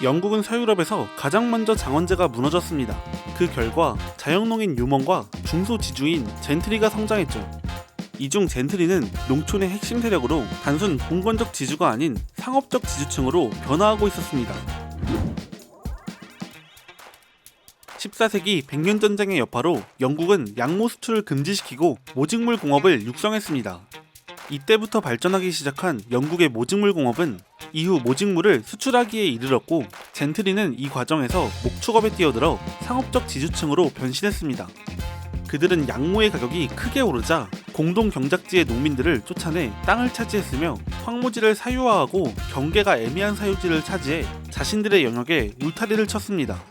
영국은 서유럽에서 가장 먼저 장원제가 무너졌습니다. 그 결과 자영농인 유먼과 중소지주인 젠트리가 성장했죠. 이중 젠트리는 농촌의 핵심 세력으로 단순 공권적 지주가 아닌 상업적 지주층으로 변화하고 있었습니다. 14세기 백년 전쟁의 여파로 영국은 양모 수출을 금지시키고 모직물 공업을 육성했습니다. 이때부터 발전하기 시작한 영국의 모직물 공업은 이후 모직물을 수출하기에 이르렀고 젠트리는 이 과정에서 목축업에 뛰어들어 상업적 지주층으로 변신했습니다. 그들은 양모의 가격이 크게 오르자 공동 경작지의 농민들을 쫓아내 땅을 차지했으며 황무지를 사유화하고 경계가 애매한 사유지를 차지해 자신들의 영역에 울타리를 쳤습니다.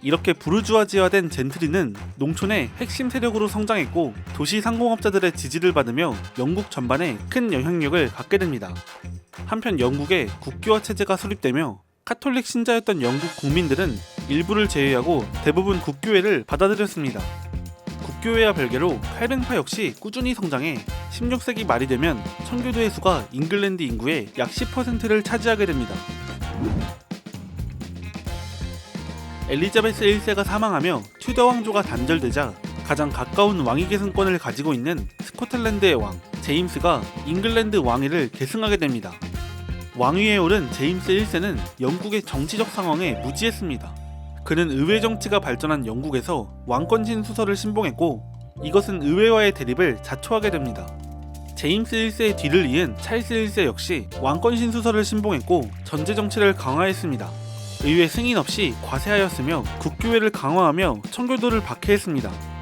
이렇게 부르주아지화된 젠트리는 농촌의 핵심 세력으로 성장했고 도시 상공업자들의 지지를 받으며 영국 전반에 큰 영향력을 갖게 됩니다. 한편 영국의 국교화 체제가 수립되며 카톨릭 신자였던 영국 국민들은 일부를 제외하고 대부분 국교회를 받아들였습니다. 국교회와 별개로 칼뱅파 역시 꾸준히 성장해 16세기 말이 되면 청교도의 수가 잉글랜드 인구의 약 10%를 차지하게 됩니다. 엘리자베스 1세가 사망하며 튜더 왕조가 단절되자 가장 가까운 왕위 계승권을 가지고 있는 스코틀랜드의 왕 제임스가 잉글랜드 왕위를 계승하게 됩니다. 왕위에 오른 제임스 1세는 영국의 정치적 상황에 무지했습니다. 그는 의회 정치가 발전한 영국에서 왕권신 수서를 신봉했고 이것은 의회와의 대립을 자초하게 됩니다. 제임스 1세의 뒤를 이은 찰스 1세 역시 왕권신 수서를 신봉했고 전제 정치를 강화했습니다. 의회 승인 없이 과세하였으며 국교회를 강화하며 청교도를 박해했습니다.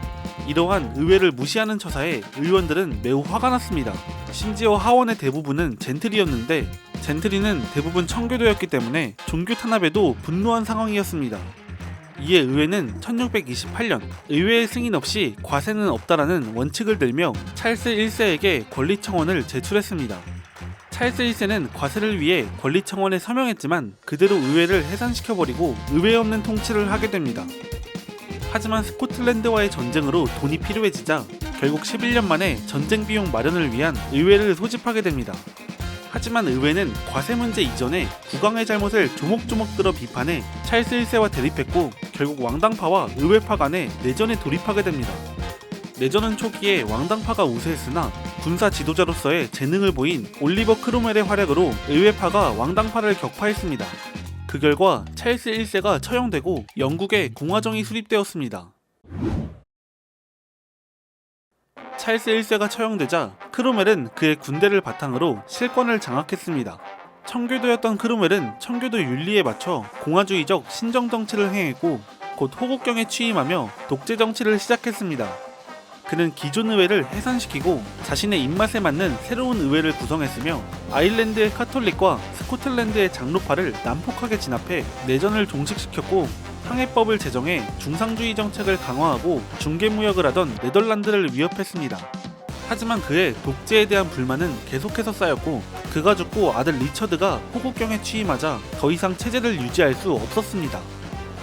이러한 의회를 무시하는 처사에 의원들은 매우 화가 났습니다. 심지어 하원의 대부분은 젠틀이었는데 젠틀이는 대부분 청교도였기 때문에 종교 탄압에도 분노한 상황이었습니다. 이에 의회는 1628년 의회의 승인 없이 과세는 없다라는 원칙을 들며 찰스 1세에게 권리 청원을 제출했습니다. 찰스 1세는 과세를 위해 권리 청원에 서명했지만 그대로 의회를 해산시켜버리고 의회 없는 통치를 하게 됩니다. 하지만 스코틀랜드와의 전쟁으로 돈이 필요해지자 결국 11년 만에 전쟁 비용 마련을 위한 의회를 소집하게 됩니다. 하지만 의회는 과세 문제 이전에 국왕의 잘못을 조목조목 들어 비판해 찰스 1세와 대립했고 결국 왕당파와 의회파 간의 내전에 돌입하게 됩니다. 내전은 초기에 왕당파가 우세했으나 군사 지도자로서의 재능을 보인 올리버 크로멜의 활약으로 의회파가 왕당파를 격파했습니다. 그 결과 찰스 1세가 처형되고 영국에 공화정이 수립되었습니다. 찰스 1세가 처형되자 크로멜은 그의 군대를 바탕으로 실권을 장악했습니다. 청교도였던 크로멜은 청교도 윤리에 맞춰 공화주의적 신정 정치를 행했고 곧 호국경에 취임하며 독재 정치를 시작했습니다. 그는 기존 의회를 해산시키고 자신의 입맛에 맞는 새로운 의회를 구성했으며 아일랜드의 카톨릭과 스코틀랜드의 장로파를 난폭하게 진압해 내전을 종식시켰고 항해법을 제정해 중상주의 정책을 강화하고 중개무역을 하던 네덜란드를 위협했습니다. 하지만 그의 독재에 대한 불만은 계속해서 쌓였고 그가 죽고 아들 리처드가 호국경에 취임하자 더 이상 체제를 유지할 수 없었습니다.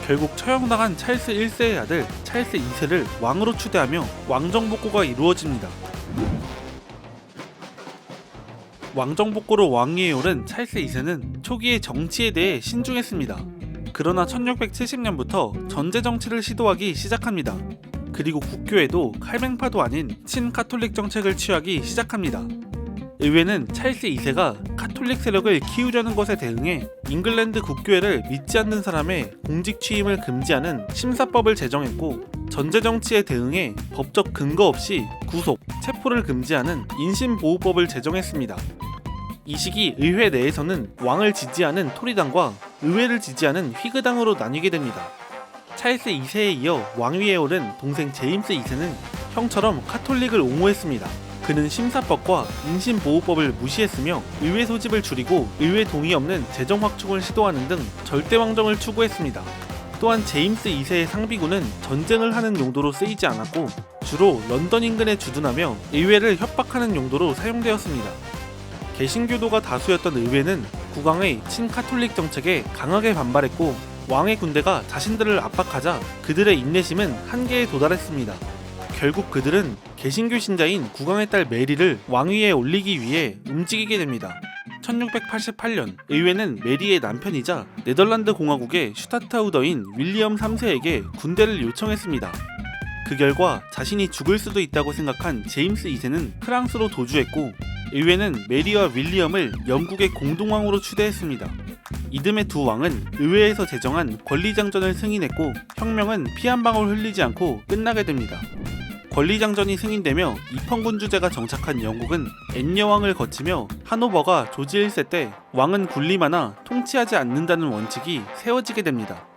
결국 처형당한 찰스 1세의 아들 찰스 2세를 왕으로 추대하며 왕정복고가 이루어집니다. 왕정복고로 왕위에 오른 찰스 2세는 초기에 정치에 대해 신중했습니다. 그러나 1670년부터 전제 정치를 시도하기 시작합니다. 그리고 국교에도 칼뱅파도 아닌 친카톨릭 정책을 취하기 시작합니다. 의회는 찰스 2세가 카톨릭 세력을 키우려는 것에 대응해 잉글랜드 국교회를 믿지 않는 사람의 공직 취임을 금지하는 심사법을 제정했고 전제 정치에 대응해 법적 근거 없이 구속, 체포를 금지하는 인신보호법을 제정했습니다. 이 시기 의회 내에서는 왕을 지지하는 토리당과 의회를 지지하는 휘그당으로 나뉘게 됩니다. 찰스 2세에 이어 왕위에 오른 동생 제임스 2세는 형처럼 카톨릭을 옹호했습니다. 그는 심사법과 인신보호법을 무시했으며 의회 소집을 줄이고 의회 동의 없는 재정 확충을 시도하는 등 절대 왕정을 추구했습니다. 또한 제임스 2세의 상비군은 전쟁을 하는 용도로 쓰이지 않았고 주로 런던 인근에 주둔하며 의회를 협박하는 용도로 사용되었습니다. 개신교도가 다수였던 의회는 국왕의 친카톨릭 정책에 강하게 반발했고 왕의 군대가 자신들을 압박하자 그들의 인내심은 한계에 도달했습니다. 결국 그들은 개신교 신자인 국왕의 딸 메리를 왕위에 올리기 위해 움직이게 됩니다. 1688년 의회는 메리의 남편이자 네덜란드 공화국의 슈타트하우더인 윌리엄 3세에게 군대를 요청했습니다. 그 결과 자신이 죽을 수도 있다고 생각한 제임스 2세는 프랑스로 도주했고 의회는 메리와 윌리엄을 영국의 공동왕으로 추대했습니다. 이듬해 두 왕은 의회에서 제정한 권리장전을 승인했고 혁명은 피 한 방울 흘리지 않고 끝나게 됩니다. 권리장전이 승인되며 입헌군주제가 정착한 영국은 엔여왕을 거치며 하노버가 조지 1세 때 왕은 군림하나 통치하지 않는다는 원칙이 세워지게 됩니다.